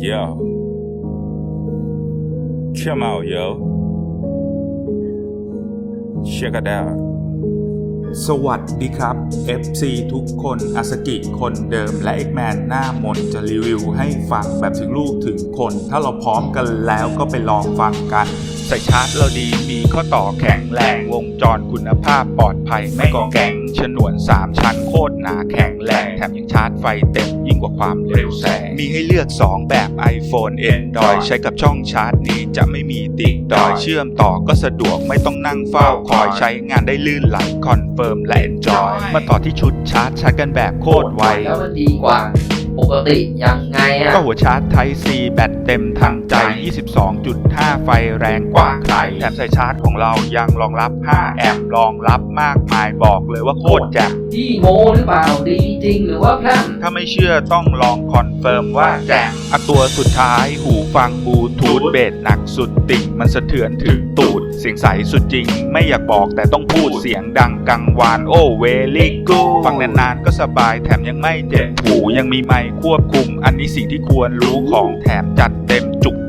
Yo. Come out, yo. Check it out. สวัสดีครับ FC ทุกคนอาสกิคนเดิมและเอกแมนหน้ามนจะรีวิวให้ฟังแบบถึงลูกถึงคน ถ้าเราพร้อมกันแล้วก็ไปลองฟังกัน ใส่ชาร์จเราดีมีข้อต่อแข็งแรงวงจรคุณภาพปลอดภัยไม่กองแกงฉนวน 3 ชั้นโคตรหนาแข็งแรงแถมยังชาร์จไฟเต็มยิ่งกว่าความเร็วแสง มีให้เลือก 2 แบบ iPhone Android ใช้กับช่องชาร์จนี้จะไม่มีติดดอยเชื่อมต่อก็สะดวกไม่ต้องนั่งเฝ้าคอยใช้งานได้ลื่นไหลคอนเฟิร์มและ Enjoy มาต่อที่ชุดชาร์จชาร์จกันแบบโคตรไวแล้วมันดีกว่า ปกติยังไงอะก็หัวชาร์จ Type C แบตเต็มทางใจ 22.5 ไฟแรงกว่าใครแถมสายชาร์จของเรายังรองรับ 5 แอมป์รองรับมากมายบอกเลยว่าโคตรแจ่มพี่โมหรือเปล่าดีจริงหรือว่าพร่ถ้าไม่เชื่อต้องลองคอนเฟิร์มว่าแจ่มอะตัวสุดท้ายหูฟังบลูทูธเบสหนักสุดติ่งมันสะเทือนถึงตูด เสียงใสสุดจริง ไม่อยากบอกแต่ต้องพูดเสียงดังกังวานโอ้เวลี่กูฟังนานๆก็สบายแถมยังไม่เจ็บหูยังมีไมค์ควบคุม อันนี้สิ่งที่ควรรู้ของแถมจัดเต็มจุก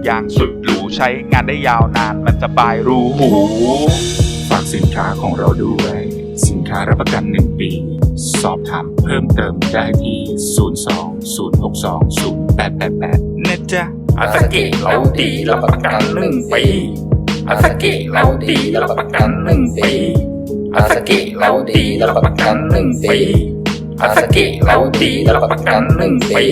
อย่างสุดหรูใช้งานได้ยาวนานมันสบายรูหูฝากสินค้าของเราด้วย สินค้ารับประกัน 1 ปี สอบถามเพิ่มเติมได้ที่ 02-062-0888 นะจ๊ะอาสกิเราดีรับประกันหนึ่งปีอาสกิเราดีรับประกันหนึ่งปีอาสกิเราดีรับประกันหนึ่งปีอาสกิเราดีรับประกันหนึ่งปี